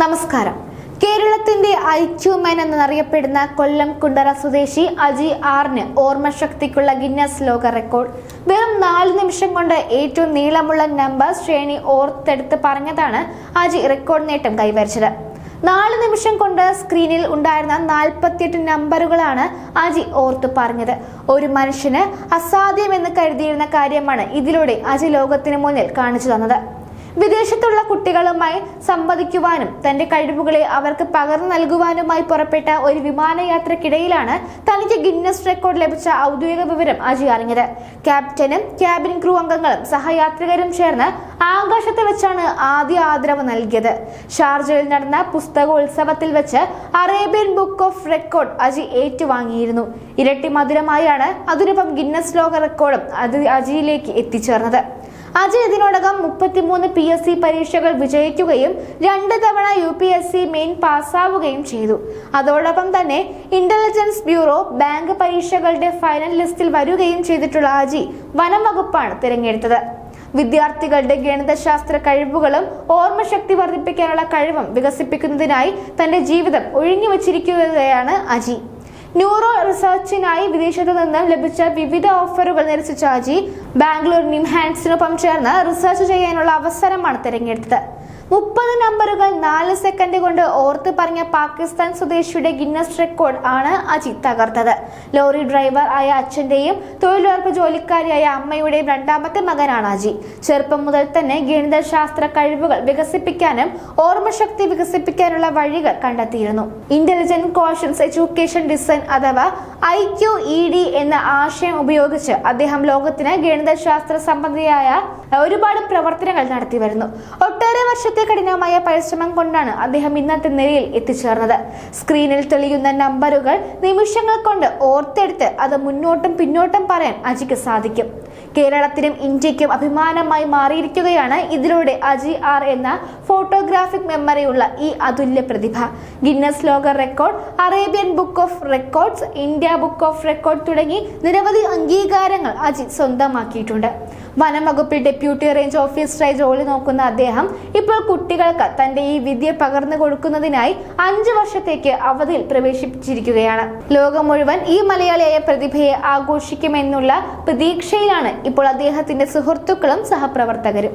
നമസ്കാരം. കേരളത്തിന്റെ ഐക്യുമാൻ എന്നറിയപ്പെടുന്ന കൊല്ലം കുണ്ടറ സ്വദേശി അജി ആറിന് ഓർമ്മശക്തിക്കുള്ള ഗിന്നസ് ലോക റെക്കോർഡ്. വെറും നാല് നിമിഷം കൊണ്ട് ഏറ്റവും നീളമുള്ള നമ്പർ ശ്രേണി ഓർത്തെടുത്ത് പറഞ്ഞതാണ് അജി റെക്കോർഡ് നേട്ടം കൈവരിച്ചത്. നാല് നിമിഷം കൊണ്ട് സ്ക്രീനിൽ ഉണ്ടായിരുന്ന നാൽപ്പത്തിയെട്ട് നമ്പറുകളാണ് അജി ഓർത്തു പറഞ്ഞത്. ഒരു മനുഷ്യന് അസാധ്യമെന്ന് കരുതിയിരുന്ന കാര്യമാണ് ഇതിലൂടെ അജി ലോകത്തിന് മുന്നിൽ കാണിച്ചു തന്നത്. വിദേശത്തുള്ള കുട്ടികളുമായി സംവദിക്കുവാനും തന്റെ കഴിവുകളെ അവർക്ക് പകർന്നു നൽകുവാനുമായി പുറപ്പെട്ട ഒരു വിമാനയാത്രക്കിടയിലാണ് തനിക്ക് ഗിന്നസ് റെക്കോർഡ് ലഭിച്ച ഔദ്യോഗിക വിവരം അജി അറിഞ്ഞത്. ക്യാപ്റ്റനും ക്യാബിൻ ക്രൂ അംഗങ്ങളും സഹയാത്രികരും ചേർന്ന് ആകാശത്ത് വെച്ചാണ് ആദ്യ ആദരവ് നൽകിയത്. ഷാർജയിൽ നടന്ന പുസ്തകോത്സവത്തിൽ വെച്ച് Arabian book of record Aji ഏറ്റുവാങ്ങിയിരുന്നു. ഇരട്ടി മധുരമായാണ് അതിനൊപ്പം ഗിന്നസ് ലോക റെക്കോർഡും അജിയിലേക്ക് എത്തിച്ചേർന്നത്. അജയ് ഇതിനോടകം മുപ്പത്തിമൂന്ന് പി എസ് സി പരീക്ഷകൾ വിജയിക്കുകയും രണ്ട് തവണ U P S C main പാസ്സാവുകയും ചെയ്തു. അതോടൊപ്പം തന്നെ ഇന്റലിജൻസ് ബ്യൂറോ ബാങ്ക് പരീക്ഷകളുടെ ഫൈനൽ ലിസ്റ്റിൽ വരികയും ചെയ്തിട്ടുള്ള അജി വനം വകുപ്പാണ് തിരഞ്ഞെടുത്തത്. വിദ്യാർത്ഥികളുടെ ഗണിതശാസ്ത്ര കഴിവുകളും ഓർമ്മശക്തി വർദ്ധിപ്പിക്കാനുള്ള കഴിവും വികസിപ്പിക്കുന്നതിനായി തന്റെ ജീവിതം ഒഴിഞ്ഞു വച്ചിരിക്കുകയാണ് അജി. ന്യൂറോ റിസർച്ചിനായി വിദേശത്തു നിന്ന് ലഭിച്ച വിവിധ ഓഫറുകൾ നിരസിച്ച ഷാജി ബാംഗ്ലൂർ നിംഹാൻസിനൊപ്പം ചേർന്ന് റിസർച്ച് ചെയ്യാനുള്ള അവസരമാണ് തിരഞ്ഞെടുത്തത്. മുപ്പത് നമ്പറുകൾ നാല് സെക്കൻഡ് കൊണ്ട് ഓർത്ത് പറഞ്ഞ പാകിസ്ഥാൻ സ്വദേശിയുടെ ഗിന്നസ് റെക്കോർഡ് ആണ് അജിത് തകർത്തത്. ലോറി ഡ്രൈവർ ആയ അച്ഛന്റെയും തൊഴിലുറപ്പ് ജോലിക്കാരിയായ അമ്മയുടെയും രണ്ടാമത്തെ മകനാണ് അജി. ചെറുപ്പം മുതൽ തന്നെ ഗണിതശാസ്ത്ര കഴിവുകൾ വികസിപ്പിക്കാനും ഓർമ്മശക്തി വികസിപ്പിക്കാനുള്ള വഴികൾ കണ്ടെത്തിയിരുന്നു. ഇന്റലിജന്റ് കോഷൻസ് എഡ്യൂക്കേഷൻ ഡിസൈൻ അഥവാ ഐ ക്യു ഇ ഡി എന്ന ആശയം ഉപയോഗിച്ച് അദ്ദേഹം ലോകത്തിന് ഗണിതശാസ്ത്ര സംബന്ധിയായ ഒരുപാട് പ്രവർത്തനങ്ങൾ നടത്തി വരുന്നു ഒട്ടേറെ വർഷത്തെ കഠിനമായ പരിശ്രമം കൊണ്ടാണ് അദ്ദേഹം ഇന്നത്തെ നിലയിൽ എത്തിച്ചേർന്നത്. സ്ക്രീനിൽ തെളിയുന്ന നമ്പറുകൾ നിമിഷങ്ങൾ കൊണ്ട് ഓർത്തെടുത്ത് അത് മുന്നോട്ടും പിന്നോട്ടും പറയാൻ അജിക്ക് സാധിക്കും. കേരളത്തിനും ഇന്ത്യക്കും അഭിമാനമായി മാറിയിരിക്കുകയാണ് ഇതിലൂടെ അജി ആർ എന്ന ഫോട്ടോഗ്രാഫിക് മെമ്മറിയുള്ള ഈ അതുല്യ പ്രതിഭ. ഗിന്നസ് ലോക record Arabian book of records India book of record തുടങ്ങി നിരവധി അംഗീകാരങ്ങൾ അജി സ്വന്തമാക്കിയിട്ടുണ്ട്. വനം വകുപ്പിൽ ഡെപ്യൂട്ടി റേഞ്ച് ഓഫീസറായി ജോലി നോക്കുന്ന അദ്ദേഹം ഇപ്പോൾ കുട്ടികൾക്ക് തന്റെ ഈ വിദ്യ പകർന്നു കൊടുക്കുന്നതിനായി അഞ്ചു വർഷത്തേക്ക് അവധിയിൽ പ്രവേശിപ്പിച്ചിരിക്കുകയാണ്. ലോകം മുഴുവൻ ഈ മലയാളിയായ പ്രതിഭയെ ആഘോഷിക്കുമെന്നുള്ള പ്രതീക്ഷയിലാണ് ഇപ്പോൾ അദ്ദേഹത്തിന്റെ സുഹൃത്തുക്കളും സഹപ്രവർത്തകരും.